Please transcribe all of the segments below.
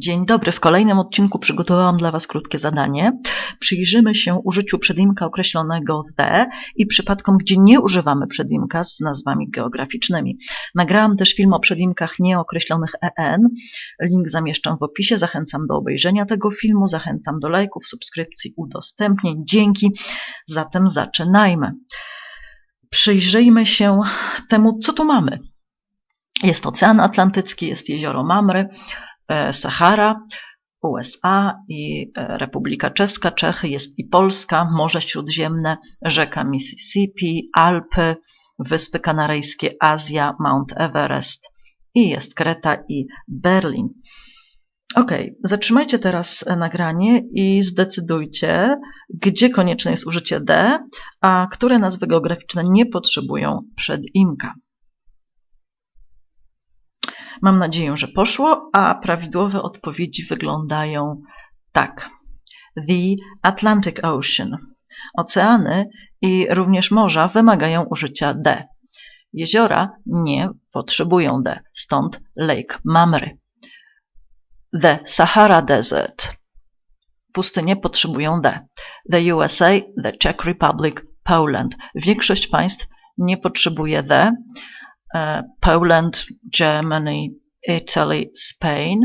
Dzień dobry. W kolejnym odcinku przygotowałam dla Was krótkie zadanie. Przyjrzymy się użyciu przedimka określonego the i przypadkom, gdzie nie używamy przedimka z nazwami geograficznymi. Nagrałam też film o przedimkach nieokreślonych en. Link zamieszczam w opisie. Zachęcam do obejrzenia tego filmu, zachęcam do lajków, subskrypcji, udostępnień. Dzięki. Zatem zaczynajmy. Przyjrzyjmy się temu, co tu mamy. Jest Ocean Atlantycki, jest jezioro Mamry, Sahara, USA i e, Republika Czeska, Czechy, jest i Polska, Morze Śródziemne, rzeka Mississippi, Alpy, Wyspy Kanaryjskie, Azja, Mount Everest i jest Kreta i Berlin. Ok, zatrzymajcie teraz nagranie i zdecydujcie, gdzie konieczne jest użycie D, a które nazwy geograficzne nie potrzebują przedimka. Mam nadzieję, że poszło, a prawidłowe odpowiedzi wyglądają tak. The Atlantic Ocean. Oceany i również morza wymagają użycia D. Jeziora nie potrzebują D, stąd Lake Mamry. The Sahara Desert. Pustynie potrzebują D. The USA, the Czech Republic, Poland. Większość państw nie potrzebuje D. E, Poland, Germany, Italy, Spain.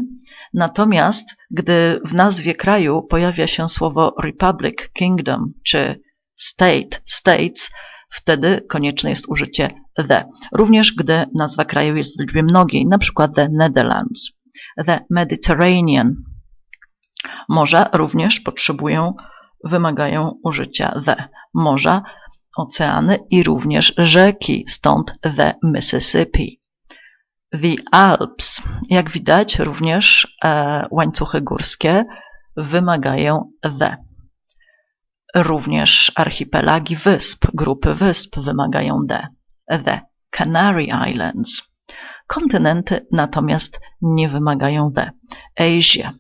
Natomiast gdy w nazwie kraju pojawia się słowo Republic, Kingdom czy State, States, wtedy konieczne jest użycie the. Również gdy nazwa kraju jest w liczbie mnogiej, na przykład the Netherlands. The Mediterranean. Morza również potrzebują, wymagają użycia the. Morza oceany i również rzeki, stąd the Mississippi. The Alps, jak widać, również e, łańcuchy górskie wymagają the. Również archipelagi wysp, grupy wysp wymagają the. The Canary Islands. Kontynenty natomiast nie wymagają the. Asia.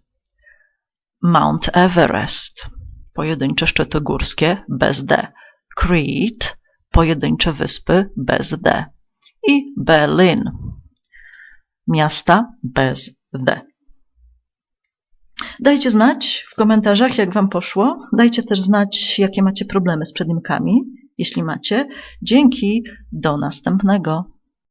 Mount Everest. Pojedyncze szczyty górskie bez D. Crete, pojedyncze wyspy bez D i Berlin, miasta bez D. Dajcie znać w komentarzach, jak Wam poszło. Dajcie też znać, jakie macie problemy z przedimkami, jeśli macie. Dzięki, do następnego.